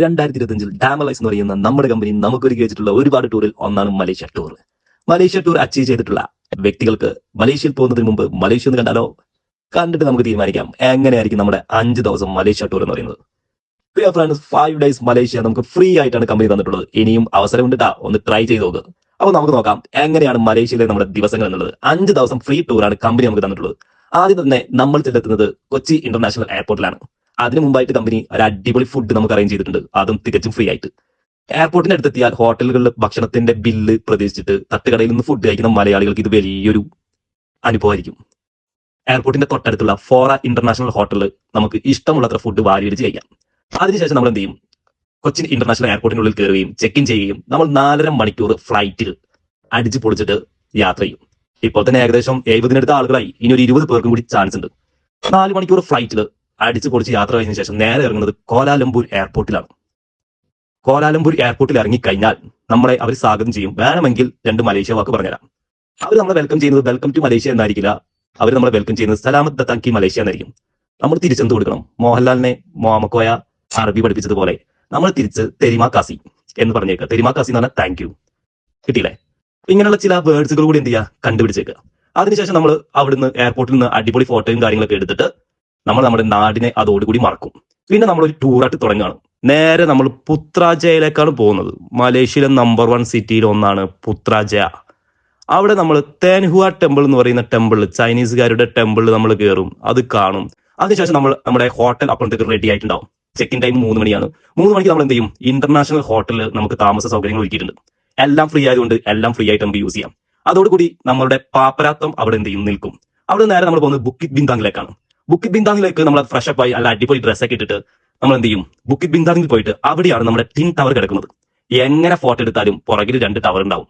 രണ്ടായിരത്തി ഇരുപത്തിയഞ്ചിൽ ഡാമലൈസ് എന്ന് പറയുന്ന നമ്മുടെ കമ്പനി നമുക്കൊരു കഴിച്ചിട്ടുള്ള ഒരുപാട് ടൂറിൽ ഒന്നാണ് Malaysia tour Malaysia tour achieve ചെയ്തിട്ടുള്ള വ്യക്തികൾക്ക് മലേഷ്യയിൽ പോകുന്നതിന് മുമ്പ് മലേഷ്യ ഒന്ന് കണ്ടാലോ? കണ്ടിട്ട് നമുക്ക് തീരുമാനിക്കാം. എങ്ങനെയായിരിക്കും നമ്മുടെ അഞ്ച് ദിവസം മലേഷ്യ ടൂർ എന്ന് പറയുന്നത്. പ്രിയ ഫ്രണ്ട്സ് ഫൈവ് ഡേയ്സ് മലേഷ്യ നമുക്ക് ഫ്രീ ആയിട്ടാണ് കമ്പനി തന്നിട്ടുള്ളത്. ഇനിയും അവസരമുണ്ട് ട്ടാ. ഒന്ന് ട്രൈ ചെയ്ത് നോക്ക്. അപ്പോൾ നമുക്ക് നോക്കാം എങ്ങനെയാണ് മലേഷ്യയിലെ നമ്മുടെ ദിവസങ്ങൾ എന്നുള്ളത്. അഞ്ച് ദിവസം ഫ്രീ ടൂറാണ് കമ്പനി നമുക്ക് തന്നിട്ടുള്ളത്. ആദ്യം തന്നെ നമ്മൾ ചെല്ലെത്തുന്നത് കൊച്ചി ഇന്റർനാഷണൽ എയർപോർട്ടിലാണ് അതിനു മുമ്പായിട്ട് കമ്പനി ഒരു അടിപൊളി ഫുഡ് നമുക്ക് അറേഞ്ച് ചെയ്തിട്ടുണ്ട്. അതും തികച്ചും ഫ്രീ ആയിട്ട്. എയർപോർട്ടിന്റെ അടുത്തെത്തിയാൽ ഹോട്ടലുകളിൽ ഭക്ഷണത്തിന്റെ ബില്ല് പ്രതീക്ഷിച്ചിട്ട് തട്ടുകടയിൽ നിന്ന് ഫുഡ് കഴിക്കുന്ന മലയാളികൾക്ക് ഇത് വലിയൊരു അനുഭവമായിരിക്കും. എയർപോർട്ടിന്റെ തൊട്ടടുത്തുള്ള ഫോറ ഇന്റർനാഷണൽ ഹോട്ടലിൽ നമുക്ക് ഇഷ്ടമുള്ളത്ര ഫുഡ് വാരിയടിച്ച് കഴിക്കാം. അതിനുശേഷം നമ്മൾ എന്ത് ചെയ്യും? കൊച്ചിൻ ഇന്റർനാഷണൽ എയർപോർട്ടിനുള്ളിൽ കയറുകയും ചെക്ക് ഇൻ ചെയ്യുകയും നമ്മൾ നാലര മണിക്കൂർ ഫ്ലൈറ്റിൽ അടിച്ചു പൊളിച്ചിട്ട് യാത്ര ചെയ്യും. ഇപ്പോൾ തന്നെ ഏകദേശം എഴുപതിനടുത്ത ആളുകളായി. ഇനി ഒരു ഇരുപത് പേർക്കും കൂടി ചാൻസ് ഉണ്ട്. നാല് മണിക്കൂർ ഫ്ലൈറ്റിൽ അടിച്ചു പൊളിച്ച് യാത്ര കഴിഞ്ഞ ശേഷം നേരെ ഇറങ്ങുന്നത് കോലാലംപൂർ എയർപോർട്ടിലാണ്. കോലാലംപൂർ എയർപോർട്ടിൽ ഇറങ്ങിക്കഴിഞ്ഞാൽ നമ്മളെ അവർ സ്വാഗതം ചെയ്യും. വേണമെങ്കിൽ രണ്ട് മലേഷ്യ വാക്ക് പറഞ്ഞുതരാം. അവർ നമ്മളെ വെൽക്കം ചെയ്യുന്നത് വെൽക്കം ടു മലേഷ്യ എന്നായിരിക്കില്ല. അവർ നമ്മളെ വെൽക്കം ചെയ്യുന്നത് സലാമത്ത് ദത്താക്കി മലേഷ്യ എന്നായിരിക്കും. നമ്മൾ തിരിച്ചെന്ത് കൊടുക്കണം? മോഹൻലാലിനെ മോമക്കോയ അറബി പഠിപ്പിച്ചതുപോലെ നമ്മൾ തിരിച്ച് തെരിമാ കാസി എന്ന് പറഞ്ഞേക്കുക തെരിമാ കാസി എന്ന് പറഞ്ഞാൽ താങ്ക് യു കിട്ടിയില്ലേ? ഇങ്ങനെയുള്ള ചില വേർഡ്സുകൾ കൂടി എന്ത് ചെയ്യുക? കണ്ടുപിടിച്ചേക്കുക അതിനുശേഷം നമ്മൾ അവിടുന്ന് എയർപോർട്ടിൽ നിന്ന് അടിപൊളി ഫോട്ടോയും കാര്യങ്ങളൊക്കെ എടുത്തിട്ട് നമ്മൾ നമ്മുടെ നാടിനെ അതോടുകൂടി മറക്കും. പിന്നെ നമ്മൾ ഒരു ടൂറായിട്ട് തുടങ്ങുകയാണ്. നേരെ നമ്മൾ പുത്രാജയയിലേക്കാണ് പോകുന്നത്. മലേഷ്യയിലെ നമ്പർ വൺ സിറ്റിയിൽ ഒന്നാണ് പുത്രാജയ. അവിടെ നമ്മൾ തേൻഹുവ ടെമ്പിൾ എന്ന് പറയുന്ന ടെമ്പിൾ ചൈനീസുകാരുടെ ടെമ്പിൾ നമ്മൾ കയറും അത് കാണും. അതിനുശേഷം നമ്മൾ നമ്മുടെ ഹോട്ടൽ അപ്പുറത്തേക്ക് റെഡി ആയിട്ടുണ്ടാവും. ചെക്ക് ഇൻ ടൈം മൂന്ന് മണിയാണ്. മൂന്ന് മണിക്ക് നമ്മൾ എന്ത് ചെയ്യും? ഇന്റർനാഷണൽ ഹോട്ടലിൽ നമുക്ക് താമസ സൗകര്യങ്ങൾ ഒരുക്കിയിട്ടുണ്ട്. എല്ലാം ഫ്രീ ആയതുകൊണ്ട് എല്ലാം ഫ്രീ ആയിട്ട് നമുക്ക് യൂസ് ചെയ്യാം. അതോടുകൂടി നമ്മളുടെ പാപ്പരാത്വം അവിടെ എന്ത് ചെയ്യും? നിൽക്കും. അവിടെ നേരെ നമ്മൾ പോകുന്നത് ബുക്കി ബിന്താങ്ങിലേക്കാണ് ബുക്കിറ്റ് ബിന്ദാങ്ങിലേക്ക് നമ്മൾ ഫ്രഷ് അപ്പ് ആയി അല്ല അടിപൊളി ഡ്രസ്സൊക്കെ ഇട്ടിട്ട് നമ്മൾ എന്ത് ചെയ്യും? ബുക്കിറ്റ് ബിന്ദാങ്ങിൽ പോയിട്ട് അവിടെയാണ് നമ്മുടെ ടിൻ ടവർ കിടക്കുന്നത്. എങ്ങനെ ഫോട്ടോ എടുത്താലും പുറകിൽ രണ്ട് ടവർ ഉണ്ടാവും.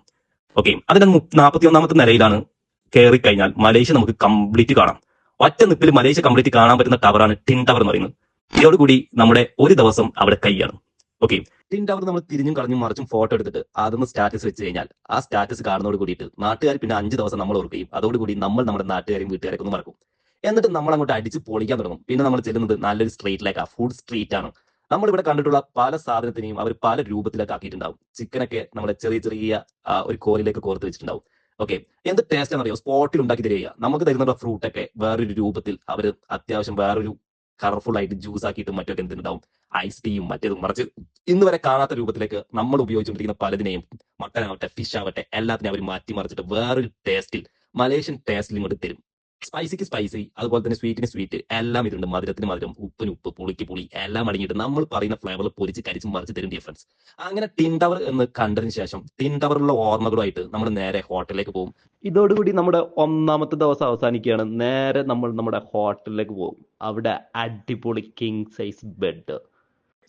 ഓക്കെ അതിന്റെ നാൽപ്പത്തി ഒന്നാമത്തെ നിലയിലാണ് കയറി കഴിഞ്ഞാൽ മലേഷ്യ നമുക്ക് കംപ്ലീറ്റ് കാണാം. ഒറ്റ നിപ്പിൽ മലേഷ്യ കംപ്ലീറ്റ് കാണാൻ പറ്റുന്ന ടവറാണ് ടിൻ ടവർ എന്ന് പറയുന്നത്. ഇതോടുകൂടി നമ്മുടെ ഒരു ദിവസം അവിടെ കൈയാണ് ഓക്കെ ടിൻ ടവർ നമ്മൾ തിരിഞ്ഞും കളഞ്ഞും മറിച്ചും ഫോട്ടോ എടുത്തിട്ട് അതൊന്ന് സ്റ്റാറ്റസ് വെച്ച് കഴിഞ്ഞാൽ ആ സ്റ്റാറ്റസ് കാണുന്നതോട് കൂടിയിട്ട് നാട്ടുകാർ പിന്നെ അഞ്ച് ദിവസം നമ്മൾ ഓർക്കുകയും. അതോടുകൂടി നമ്മൾ നമ്മുടെ നാട്ടുകാരെയും വീട്ടുകാരൊക്കെ ഒന്ന് മറക്കും. എന്നിട്ട് നമ്മൾ അങ്ങോട്ട് അടിച്ച് പൊളിക്കാൻ തുടങ്ങും. പിന്നെ നമ്മൾ ചെല്ലുന്നത് നല്ലൊരു സ്ട്രീറ്റിലേക്കാണ് ഫുഡ് സ്ട്രീറ്റ് ആണ്. നമ്മൾ ഇവിടെ കണ്ടിട്ടുള്ള പല സാധനത്തിനെയും അവർ പല രൂപത്തിലൊക്കെ ആക്കിയിട്ടുണ്ടാവും. ചിക്കനൊക്കെ നമ്മുടെ ചെറിയ ചെറിയ ഒരു കോലിലേക്ക് കോർത്ത് വെച്ചിട്ടുണ്ടാവും. ഓക്കെ എന്ത് ടേസ്റ്റ് ആണെന്നറിയോ? സ്പോട്ടിൽ ഉണ്ടാക്കി തരിക. നമുക്ക് തരുന്ന ഫ്രൂട്ട് ഒക്കെ വേറൊരു രൂപത്തിൽ അവർ അത്യാവശ്യം വേറൊരു കളർഫുൾ ആയിട്ട് ജ്യൂസ് ആക്കിയിട്ട് മറ്റൊക്കെ എന്തുണ്ടാവും ഐസ് ടീയും മറ്റേതും മറിച്ച് ഇന്ന് വരെ കാണാത്ത രൂപത്തിലേക്ക് നമ്മൾ ഉപയോഗിച്ചുകൊണ്ടിരിക്കുന്ന പലതിനെയും മട്ടനാവട്ടെ ഫിഷ് ആവട്ടെ എല്ലാത്തിനെയും അവർ മാറ്റി മറിച്ചിട്ട് വേറൊരു ടേസ്റ്റിൽ മലേഷ്യൻ ടേസ്റ്റിൽ ഇങ്ങോട്ട് തരും. സ്പൈസിക്ക് സ്പൈസി അതുപോലെ തന്നെ സ്വീറ്റിന് സ്വീറ്റ് എല്ലാം ഇതുണ്ട് മധുരത്തിന് മധുരം. ഉപ്പിന് ഉപ്പ്. പുളിക്ക് പുളി. എല്ലാം അടങ്ങിയിട്ട് നമ്മൾ പറയുന്ന ഫ്ലേവർ പൊരിച്ച് കരിച്ച് മറിച്ച് തരും ഡിഫറൻസ് അങ്ങനെ ടിൻ ടവർ എന്ന് കണ്ടതിന് ശേഷം ടിൻ ടവറിലുള്ള ഓർമ്മകളുമായിട്ട് നമ്മൾ നേരെ ഹോട്ടലിലേക്ക് പോകും. ഇതോടുകൂടി നമ്മുടെ ഒന്നാമത്തെ ദിവസം അവസാനിക്കുകയാണ്. നേരെ നമ്മൾ നമ്മുടെ ഹോട്ടലിലേക്ക് പോകും. അവിടെ അടിപൊളി കിങ് സൈസ് ബെഡ്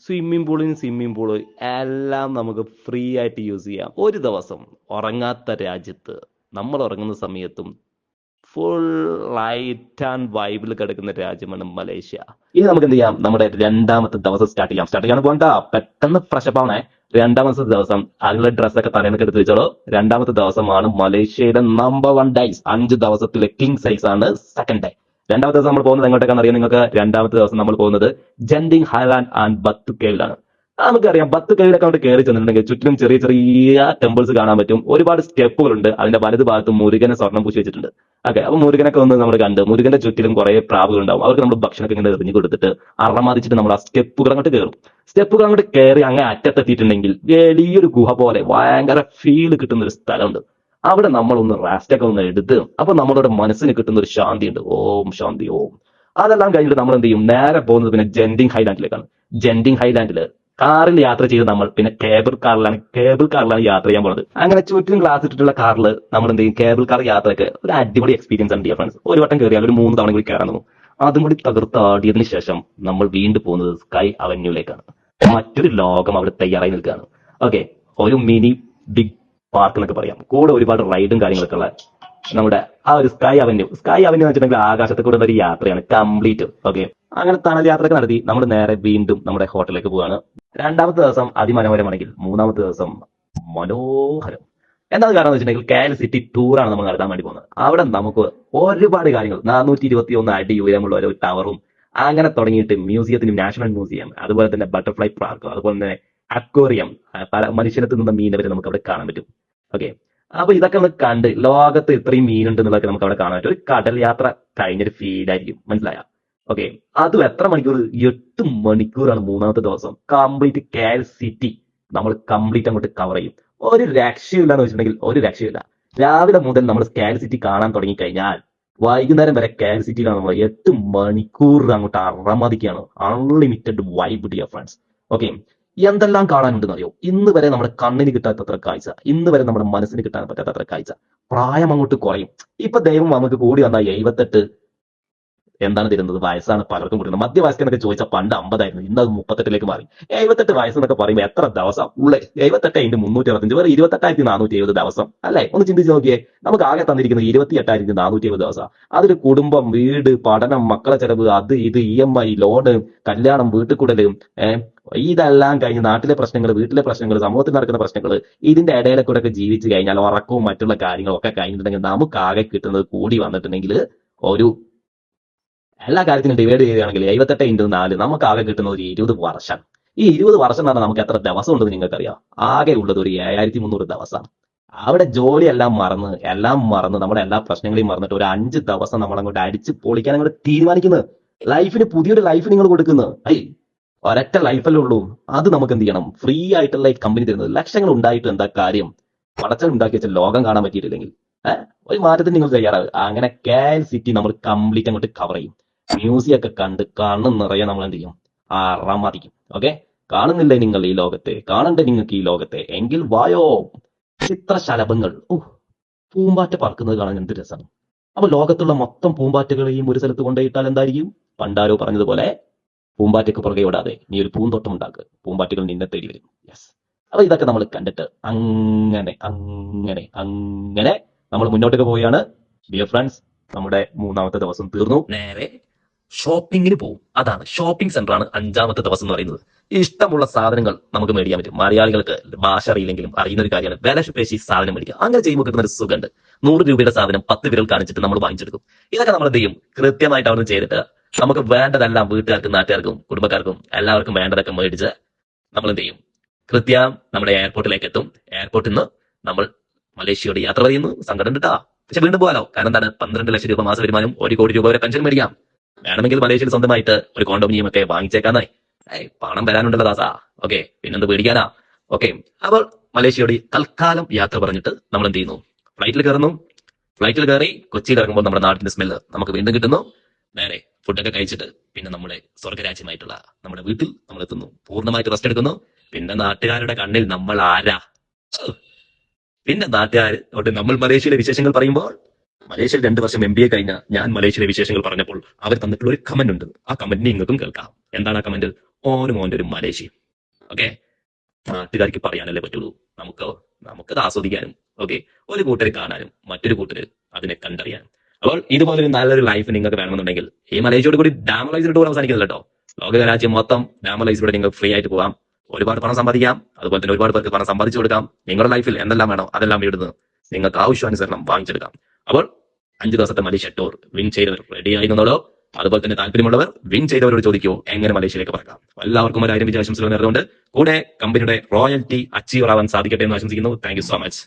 സ്വിമ്മിംഗ് പൂളിന് സ്വിമ്മിംഗ് പൂൾ എല്ലാം നമുക്ക് ഫ്രീ ആയിട്ട് യൂസ് ചെയ്യാം. ഒരു ദിവസം ഉറങ്ങാത്ത രാജ്യത്ത് നമ്മൾ ഉറങ്ങുന്ന സമയത്തും ഫുൾ ലൈറ്റ് ആൻഡ് വൈബിൽ കിടക്കുന്ന രാജ്യമാണ് മലേഷ്യ. ഇനി നമുക്ക് എന്ത് ചെയ്യാം? നമ്മുടെ രണ്ടാമത്തെ ദിവസം സ്റ്റാർട്ട് ചെയ്യാം. സ്റ്റാർട്ട് ചെയ്യാൻ പോകണ്ട പെട്ടെന്ന് ഫ്രഷ് അപ്പ് ആവണേ. രണ്ടാമത്തെ ദിവസം അതിലെ ഡ്രസ്സൊക്കെ തലേന്നൊക്കെ എടുത്ത് വെച്ചോളൂ. രണ്ടാമത്തെ ദിവസമാണ് മലേഷ്യയുടെ നമ്പർ വൺ ഡൈസ് അഞ്ച് ദിവസത്തിലെ കിങ് സൈസ് ആണ് സെക്കൻഡ് ഡേ രണ്ടാമത്തെ ദിവസം നമ്മൾ പോകുന്നത് എങ്ങോട്ടേക്കാണെന്ന് അറിയാം നിങ്ങൾക്ക്? രണ്ടാമത്തെ ദിവസം നമ്മൾ പോകുന്നത് ജൻഡിങ് ഹൈലാൻഡ് ആൻഡ് ബത്ത് കേവിലാണ് നമുക്കറിയാം ബത്ത് കേവിലൊക്കെ അവിടെ കയറി ചെന്നിട്ടുണ്ടെങ്കിൽ ചുറ്റിലും ചെറിയ ചെറിയ ടെമ്പിൾസ് കാണാൻ പറ്റും. ഒരുപാട് സ്റ്റെപ്പുകളുണ്ട് അതിന്റെ വലത് ഭാഗത്ത് മുരുകനെ സ്വർണം പൂശി വെച്ചിട്ടുണ്ട്. ഓക്കെ അപ്പൊ മുരുകനൊക്കെ ഒന്ന് നമ്മൾ കണ്ട് മുരുകന്റെ ചുറ്റിലും കുറെ പ്രാവുകൾ ഉണ്ടാവും അവർക്ക് നമ്മൾ ഭക്ഷണമൊക്കെ ഇങ്ങനെ എറിഞ്ഞു കൊടുത്തിട്ട് അറമാതിച്ചിട്ട് നമ്മൾ ആ സ്റ്റെപ്പുകൾ അങ്ങോട്ട് കയറും. സ്റ്റെപ്പുകൾ അങ്ങോട്ട് കയറി അങ്ങനെ അറ്റത്തെത്തിയിട്ടുണ്ടെങ്കിൽ വലിയൊരു ഗുഹ പോലെ ഭയങ്കര ഫീൽ കിട്ടുന്ന ഒരു സ്ഥലമുണ്ട്. അവിടെ നമ്മൾ ഒന്ന് റാസ്റ്റ് ഒക്കെ ഒന്ന് എടുത്ത് അപ്പൊ നമ്മളുടെ മനസ്സിന് കിട്ടുന്ന ഒരു ശാന്തി ഉണ്ട് ഓം ശാന്തി ഓം. അതെല്ലാം കഴിഞ്ഞിട്ട് നമ്മൾ എന്ത് ചെയ്യും? നേരെ പോകുന്നത് പിന്നെ ജെൻഡിങ് ഹൈലാൻഡിലേക്കാണ് ജെൻഡിങ് ഹൈലാൻഡിൽ കാറിൽ യാത്ര ചെയ്ത് നമ്മൾ പിന്നെ കേബിൾ കാറിലാണ് കേബിൾ കാറിലാണ് യാത്ര ചെയ്യാൻ പോകുന്നത് അങ്ങനെ ചുറ്റും ഗ്ലാസ് ഇട്ടിട്ടുള്ള കാറിൽ നമ്മൾ എന്ത് ചെയ്യും? കേബിൾ കാർ യാത്രയ്ക്ക് ഒരു അടിപൊളി എക്സ്പീരിയൻസ് ആണ് ഡിയർ ഫ്രണ്ട്സ് ഒരു വട്ടം കയറിയാൽ ഒരു മൂന്ന് തവണ കൂടി കയറാൻ തോന്നും. അതും കൂടി തകർത്ത് ആടിയതിനു ശേഷം നമ്മൾ വീണ്ടും പോകുന്നത് സ്കൈ അവന്യൂലേക്കാണ് മറ്റൊരു ലോകം അവിടെ തയ്യാറായി നിൽക്കുകയാണ്. ഓക്കെ ഒരു മിനി ബിഗ് പാർക്ക് എന്നൊക്കെ പറയാം. കൂടെ ഒരുപാട് റൈഡും കാര്യങ്ങളൊക്കെ ഉള്ള നമ്മുടെ ആ ഒരു സ്കൈ അവന്യൂ സ്കൈ അവന്യൂ എന്ന് വെച്ചിട്ടുണ്ടെങ്കിൽ ആകാശത്ത് കൂടെ ഒരു യാത്രയാണ് കംപ്ലീറ്റ് ഓക്കെ അങ്ങനെ തണൽ യാത്രയൊക്കെ നടത്തി നമ്മൾ നേരെ വീണ്ടും നമ്മുടെ ഹോട്ടലിലേക്ക് പോവാണ് രണ്ടാമത്തെ ദിവസം അതിമനോഹരമാണെങ്കിൽ മൂന്നാമത്തെ ദിവസം മനോഹരം. എന്താ കാരണം വെച്ചിട്ടുണ്ടെങ്കിൽ കെ എൽ സിറ്റി ടൂറാണ് നമ്മൾ നടത്താൻ വേണ്ടി പോകുന്നത്. അവിടെ നമുക്ക് ഒരുപാട് കാര്യങ്ങൾ. നാനൂറ്റി ഇരുപത്തി ഒന്ന് അടി ഉയരമുള്ള ഒരു ടവറും അങ്ങനെ തുടങ്ങിയിട്ട് മ്യൂസിയത്തിന് നാഷണൽ മ്യൂസിയം അതുപോലെ തന്നെ ബട്ടർഫ്ലൈ പാർക്ക് അതുപോലെ തന്നെ അക്വേറിയം പല മനുഷ്യനെ നിന്ന് മീനെ വരെ നമുക്ക് അവിടെ കാണാൻ പറ്റും. ഓക്കെ അപ്പൊ ഇതൊക്കെ നമുക്ക് കണ്ട് ലോകത്ത് ഇത്രയും മീനുണ്ട് എന്നുള്ളതൊക്കെ നമുക്ക് അവിടെ കാണാൻ പറ്റും. ഒരു കടൽ യാത്ര കഴിഞ്ഞൊരു ഫീൽ ആയിരിക്കും. മനസ്സിലായ? ഓക്കെ അതും എത്ര മണിക്കൂർ? എട്ട് മണിക്കൂറാണ് മൂന്നാമത്തെ ദിവസം. കംപ്ലീറ്റ് കേൽ സിറ്റി നമ്മൾ കംപ്ലീറ്റ് അങ്ങോട്ട് കവർ ചെയ്യും. ഒരു രക്ഷയില്ല എന്ന് വെച്ചിട്ടുണ്ടെങ്കിൽ ഒരു രക്ഷയില്ല രാവിലെ മുതൽ നമ്മൾ സ്കാൽ സിറ്റി കാണാൻ തുടങ്ങി കഴിഞ്ഞാൽ വൈകുന്നേരം വരെ കേൽ സിറ്റിയിലാണ് നമ്മൾ എട്ട് മണിക്കൂർ അങ്ങോട്ട് അറമതിക്കാണ് unlimited vibe dear friends okay എന്തെല്ലാം കാണാനുണ്ടെന്ന് അറിയോ? ഇന്ന് വരെ നമ്മുടെ കണ്ണിന് കിട്ടാത്തത്ര കാഴ്ച. ഇന്ന് വരെ നമ്മുടെ മനസ്സിന് കിട്ടാൻ പറ്റാത്തത്ര കാഴ്ച. പ്രായം അങ്ങോട്ട് കുറയും. ഇപ്പൊ ദൈവം നമുക്ക് കൂടി വന്ന എഴുപത്തെട്ട് എന്താണ് തരുന്നത്? വയസ്സാണ് പലർക്കും കൊടുക്കുന്നത്. മധ്യവയസ്കനൊക്കെ ചോദിച്ചാൽ പണ്ട് അമ്പതായിരുന്നു ഇന്ന് അത് മുപ്പത്തെട്ടിലേക്ക് മാറി. എഴുപത്തെട്ട് വയസ്സ് എന്നൊക്കെ പറയുമ്പോൾ എത്ര ദിവസം ഉള്ള? എഴുപത്തെട്ട് അതിന്റെ മുന്നൂറ്റി അറുപത്തഞ്ച് വേറെ ഇരുപത്തെട്ടായിരത്തി നാനൂറ്റി എഴുപത് ദിവസം അല്ലെ? ഒന്ന് ചിന്തിച്ച് നോക്കിയേ. നമുക്ക് ആകെ തന്നിരിക്കുന്നത് ഇരുപത്തി എട്ടായിരത്തി നാനൂറ്റി എഴുപത് ദിവസം. അതിൽ കുടുംബം വീട് പഠനം മക്കളെ ചെലവ് അത് ഇത് ഇ എം ഐ ലോണ് കല്യാണം വീട്ടിൽ ഇതെല്ലാം കഴിഞ്ഞ് നാട്ടിലെ പ്രശ്നങ്ങൾ വീട്ടിലെ പ്രശ്നങ്ങൾ സമൂഹത്തിൽ നടക്കുന്ന പ്രശ്നങ്ങൾ ഇതിന്റെ ഇടയിലെ കൂടെ ഒക്കെ ജീവിച്ചു കഴിഞ്ഞാൽ ഉറക്കവും മറ്റുള്ള കാര്യങ്ങളൊക്കെ കഴിഞ്ഞിട്ടുണ്ടെങ്കിൽ നമുക്ക് ആകെ കിട്ടുന്നത് കൂടി വന്നിട്ടുണ്ടെങ്കിൽ ഒരു എല്ലാ കാര്യത്തിനും ഡിവൈഡ് ചെയ്യുകയാണെങ്കിൽ എഴുപത്തെട്ട് ഇന്റു നാല് നമുക്ക് ആകെ കിട്ടുന്ന ഒരു ഇരുപത് വർഷം. ഈ ഇരുപത് വർഷം എന്ന് പറഞ്ഞാൽ നമുക്ക് എത്ര ദിവസം ഉണ്ടെന്ന് നിങ്ങൾക്കറിയാം? ആകെ ഉള്ളത് ഒരു ഏഴായിരത്തി മുന്നൂറ് ദിവസമാണ് അവിടെ ജോലിയെല്ലാം മറന്ന് എല്ലാം മറന്ന് നമ്മുടെ എല്ലാ പ്രശ്നങ്ങളെയും മറന്നിട്ട് ഒരു അഞ്ച് ദിവസം നമ്മൾ അങ്ങോട്ട് അടിച്ച് പൊളിക്കാൻ അങ്ങോട്ട് തീരുമാനിക്കുന്നത് ലൈഫിന് പുതിയൊരു ലൈഫ് നിങ്ങൾ കൊടുക്കുന്നത് ഐ ഒരൊറ്റ ലൈഫല്ലേ ഉള്ളൂ. അത് നമുക്ക് എന്ത് ചെയ്യണം? ഫ്രീ ആയിട്ടുള്ള കമ്പനി തരുന്നത്. ലക്ഷങ്ങൾ ഉണ്ടായിട്ട് എന്താ കാര്യം? വളച്ചൽ ഉണ്ടാക്കി വെച്ച ലോകം കാണാൻ പറ്റിയിട്ടില്ലെങ്കിൽ. ഒരു മാറ്റത്തിന് നിങ്ങൾ തയ്യാറാവുക. അങ്ങനെ കേൽ സിറ്റി നമ്മൾ കംപ്ലീറ്റ് അങ്ങോട്ട് കവർ ചെയ്യും. മ്യൂസിയം ഒക്കെ കണ്ട് കണ്ണ് നിറയെ നമ്മൾ എന്ത് ചെയ്യും? അറമതിക്കും ഓക്കെ കാണുന്നില്ലേ നിങ്ങൾ ഈ ലോകത്തെ? കാണണ്ടേ നിങ്ങൾക്ക് ഈ ലോകത്തെ? എങ്കിൽ വായോ. ചിത്രശലഭങ്ങൾ ഓ പൂമ്പാറ്റ പറക്കുന്നത് കാണാൻ എന്ത് രസമാണ്. അപ്പൊ ലോകത്തുള്ള മൊത്തം പൂമ്പാറ്റകളെയും ഒരു സ്ഥലത്ത് കൊണ്ടുപോയിട്ടാൽ എന്തായിരിക്കും? പണ്ടാരോ പറഞ്ഞതുപോലെ പൂമ്പാറ്റയ്ക്ക് പുറകെ വിടാതെ നീ ഒരു പൂന്തോട്ടം ഉണ്ടാക്കുക പൂമ്പാറ്റകൾ നിന്നെ തേടി വരും. യെസ് അപ്പൊ ഇതൊക്കെ നമ്മൾ കണ്ടിട്ട് അങ്ങനെ അങ്ങനെ അങ്ങനെ നമ്മൾ മുന്നോട്ടേക്ക് പോവുകയാണ്. ഡിയർ ഫ്രണ്ട്സ് നമ്മുടെ മൂന്നാമത്തെ ദിവസം തീർന്നു. നേരെ ഷോപ്പിങ്ങിന് പോകും. അതാണ് ഷോപ്പിംഗ് സെന്റർ ആണ് അഞ്ചാമത്തെ ദിവസം എന്ന് പറയുന്നത്. ഇഷ്ടമുള്ള സാധനങ്ങൾ നമുക്ക് മേടിക്കാൻ പറ്റും. മലയാളികൾക്ക് ഭാഷ അറിയില്ലെങ്കിലും അറിയുന്ന ഒരു കാര്യമാണ് വില പേശി സാധനം മേടിക്കുക. അങ്ങനെ ചെയ്യുമ്പോൾ കിട്ടുന്ന ഒരു സുഖമുണ്ട്. നൂറ് രൂപയുടെ സാധനം പത്ത് വിരൽ കാണിച്ചിട്ട് നമ്മൾ വാങ്ങിച്ചെടുക്കും. ഇതൊക്കെ നമ്മൾ എന്ത് ചെയ്യും? കൃത്യമായിട്ട് അവിടെ ചെയ്തിട്ട് നമുക്ക് വേണ്ടതെല്ലാം വീട്ടുകാർക്കും നാട്ടുകാർക്കും കുടുംബക്കാർക്കും എല്ലാവർക്കും വേണ്ടതൊക്കെ മേടിച്ച് നമ്മൾ എന്ത് ചെയ്യും? കൃത്യം നമ്മുടെ എയർപോർട്ടിലേക്ക് എത്തും. എയർപോർട്ടിൽ നിന്ന് നമ്മൾ മലേഷ്യയോട് യാത്ര പറയുന്നു. സങ്കടം കിട്ടാ പക്ഷെ വീണ്ടും പോകാലോ. കാരണം എന്താണ്? പന്ത്രണ്ട് ലക്ഷം രൂപ മാസ വരുമാനം ഒരു കോടി രൂപ വരെ പെൻഷൻ മേടിക്കാം. വേണമെങ്കിൽ മലേഷ്യയിൽ സ്വന്തമായിട്ട് ഒരു കോണ്ടോമിനിയം ഒക്കെ വാങ്ങിച്ചേക്കാന്നായി. പണം വരാനുണ്ടല്ലോ ദാസാ. ഓക്കെ പിന്നെന്ത് പേടിക്കാനാ? ഓക്കെ അപ്പോൾ മലേഷ്യയോട് തൽക്കാലം യാത്ര പറഞ്ഞിട്ട് നമ്മൾ എന്ത് ചെയ്യുന്നു? ഫ്ലൈറ്റിൽ കയറുന്നു. ഫ്ലൈറ്റിൽ കയറി കൊച്ചിയിൽ ഇറങ്ങുമ്പോൾ നമ്മുടെ നാട്ടിന്റെ സ്മെല്ല് നമുക്ക് വീണ്ടും കിട്ടുന്നു. നേരെ ഫുഡൊക്കെ കഴിച്ചിട്ട് പിന്നെ നമ്മുടെ സ്വർഗരാജ്യമായിട്ടുള്ള നമ്മുടെ വീട്ടിൽ നമ്മൾ എത്തുന്നു. പൂർണമായിട്ട് റെസ്റ്റ് എടുക്കുന്നു. പിന്നെ നാട്ടുകാരുടെ കണ്ണിൽ നമ്മൾ ആരാ? പിന്നെ നാട്ടുകാർ തൊട്ട് നമ്മൾ മലേഷ്യയിലെ വിശേഷങ്ങൾ പറയുമ്പോൾ മലേഷ്യയിൽ രണ്ട് വർഷം എം ബി എ കഴിഞ്ഞ ഞാൻ മലേഷ്യയിലെ വിശേഷങ്ങൾ പറഞ്ഞപ്പോൾ അവർ തന്നിട്ടുള്ള ഒരു കമന്റ് ഉണ്ട്. ആ കമന്റ് നിങ്ങൾക്കും കേൾക്കാം. എന്താണ് ആ കമന്റ് ഓനും ഓന്റെ ഒരു മലേഷ്യ. ഓക്കെ നാട്ടുകാർക്ക് പറയാനല്ലേ പറ്റുള്ളൂ. നമുക്ക് നമുക്കത് ആസ്വദിക്കാനും ഓക്കെ ഒരു കൂട്ടർ കാണാനും മറ്റൊരു കൂട്ടർ അതിനെ കണ്ടറിയാനും. അപ്പോൾ ഇതുപോലൊരു നല്ലൊരു ലൈഫ് നിങ്ങൾക്ക് വേണമെന്നുണ്ടെങ്കിൽ ഈ മലേഷ്യയോട് കൂടി ഡാമലൈസ്ഡ് ടൂർ അവസാനിക്കുന്നില്ല കേട്ടോ. ലോകരാജ്യം മൊത്തം ഡാമലൈസിലൂടെ നിങ്ങൾക്ക് ഫ്രീ ആയിട്ട് പോകാം. ഒരുപാട് പണം സമ്പാദിക്കാം. അതുപോലെ തന്നെ ഒരുപാട് പേർക്ക് പണം സമ്പാദിച്ചു കൊടുക്കാം. നിങ്ങളുടെ ലൈഫിൽ എന്തെല്ലാം വേണോ അതെല്ലാം ഇവിടുന്ന് നിങ്ങൾക്ക് ആവശ്യാനുസരണം വാങ്ങിച്ചെടുക്കാം. അപ്പോൾ അഞ്ചു ദിവസത്തെ മലേഷ്യ ടൂർ വിൻ ചെയ്തവർ റെഡി ആയി നിന്നോളോ അതുപോലെ തന്നെ താല്പര്യമുള്ളവർ വിൻ ചെയ്തവരോട് ചോദിക്കൂ എങ്ങനെ മലേഷ്യയിലേക്ക് പറക്കാം? എല്ലാവർക്കും ഒരു ആയിരം വിജയാശംസകൾ നേർന്നുകൊണ്ട് കൂടെ കമ്പനിയുടെ റോയൽറ്റി അച്ചീവർ ആവാൻ സാധിക്കട്ടെ എന്ന് ആശംസിക്കുന്നു. Thank so much